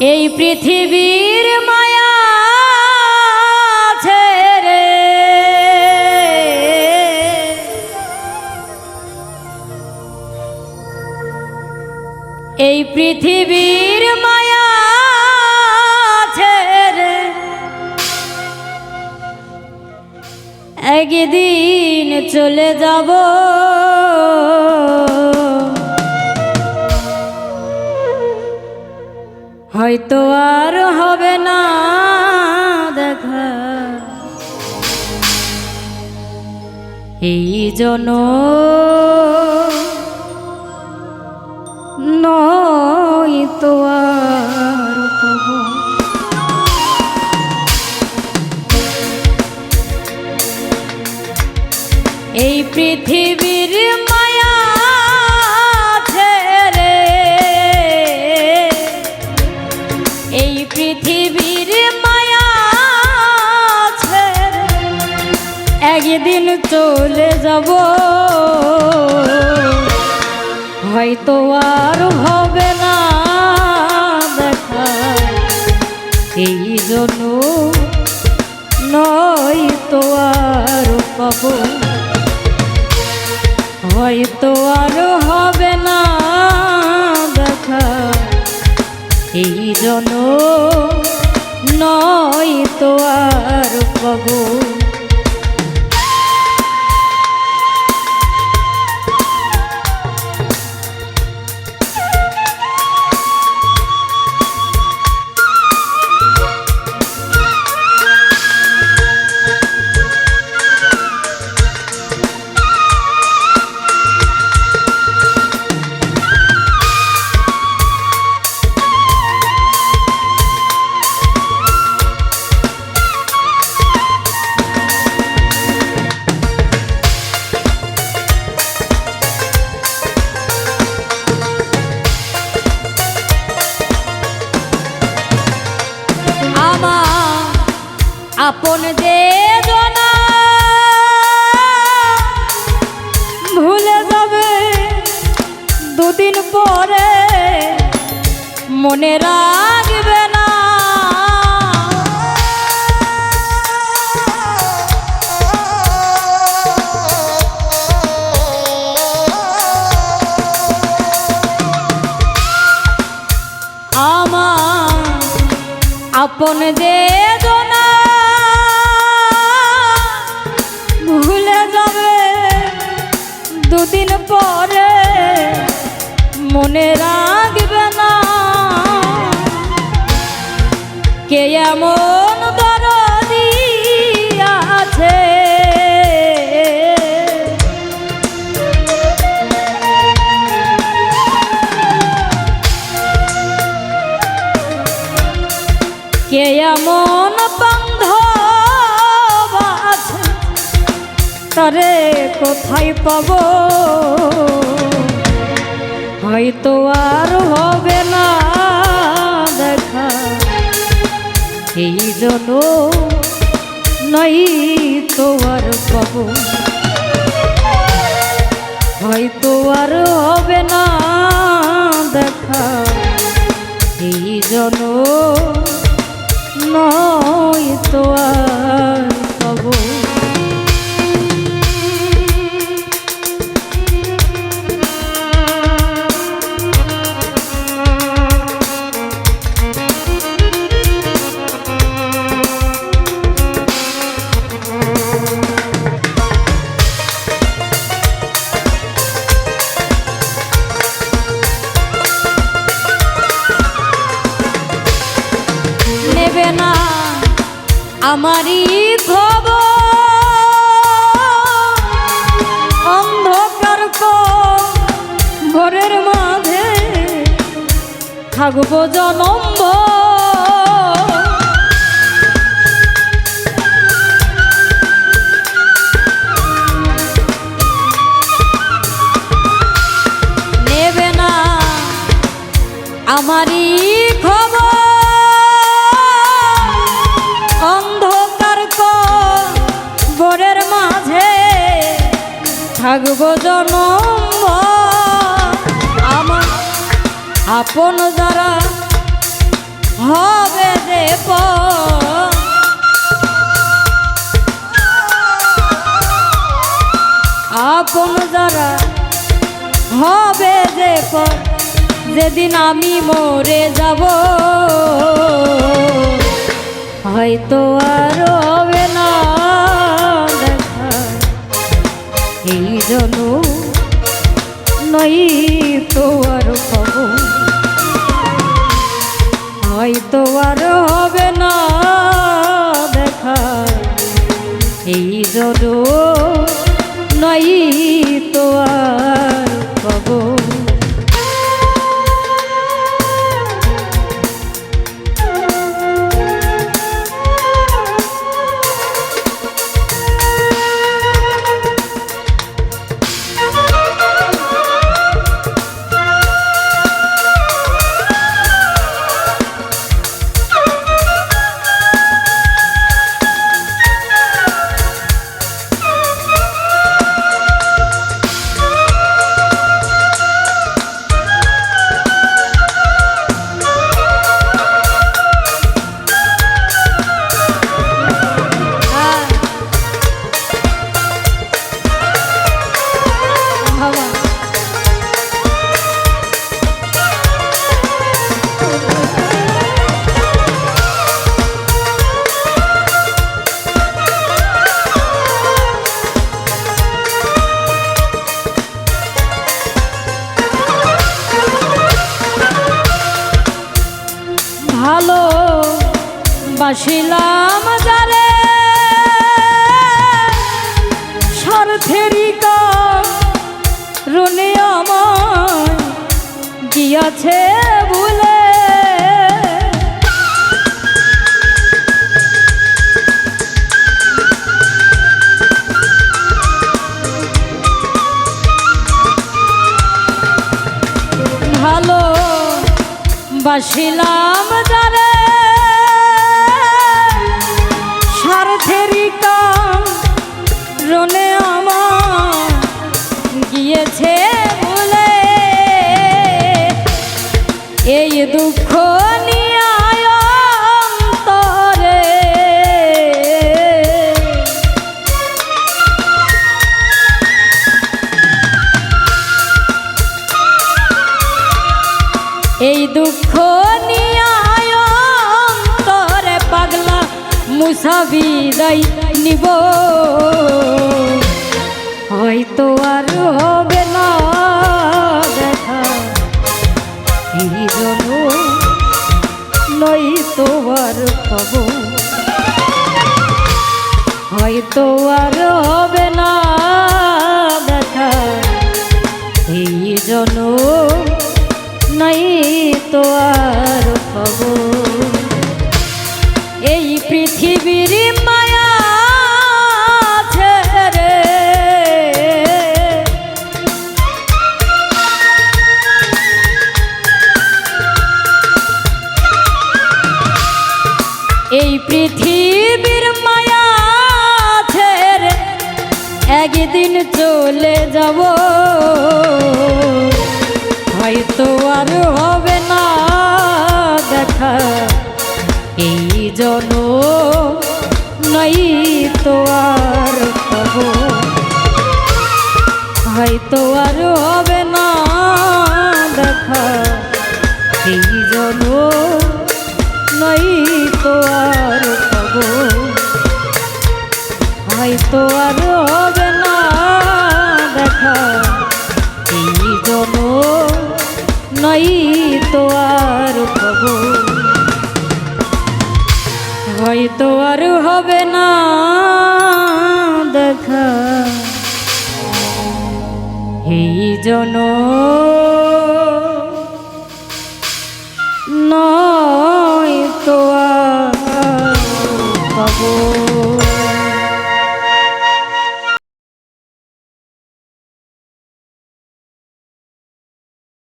এই পৃথিবীর মায়া ছেড়ে এই পৃথিবীর মায়া ছেড়ে একদিন চলে যাব। হয়তো আর হবে না দেখা। এই জন নয় তো আর এই পৃথিবীর একদিন চলে যাব। হয়তো আর হবে না দেখা। এই জন্য নয় তো আর পাব। হয়তো আর হবে না দেখা। এই জন নয় তো আর পাবো। মনে রাখবে না। আমার আপন যে ভুলে যাবে দুদিন পরে মনে রাখবে কে এমন আছে? কে এমন বন্ধ আছে? তারে কোথায় পাব? হয়তো আর হবে না। এই জন্য নাই তো আর পাব। হয়তো আর হবে না। আমারই ভব অন্ধকার ভোরের মাঝে থাকব জনম্ব। থাকব জনম। আমার আপন যারা হবে পর আপন যারা হবে যে যেদিন আমি মরে যাব। হয়তো আর হবে না। এই জন্য নই তো আর খবর হয়তো আর হবে না দেখা এই জন্য বাসিলাম যারে স্বার্থেরই রুনে আমার গিয়াছে ভুলে। ভালো বাসিলাম মুসাবি দাই নিব। হয়তো আর হবে না দেখা। নই তো আর পাব। হয়তো আর হবে না দেখা। এই জন্য নাই তো এই পৃথিবীর মায়া একদিন চলে যাব। হয়তো আর হবে না দেখা। এই জন নাই তো আর হয়তো আর হবে না দেখা। এই জন নাই তো আর পাব। হয়তো আর হবে না দেখা। এই জন নাই তো আর পাব। হয়তো আর হবে না দেখা। এই জন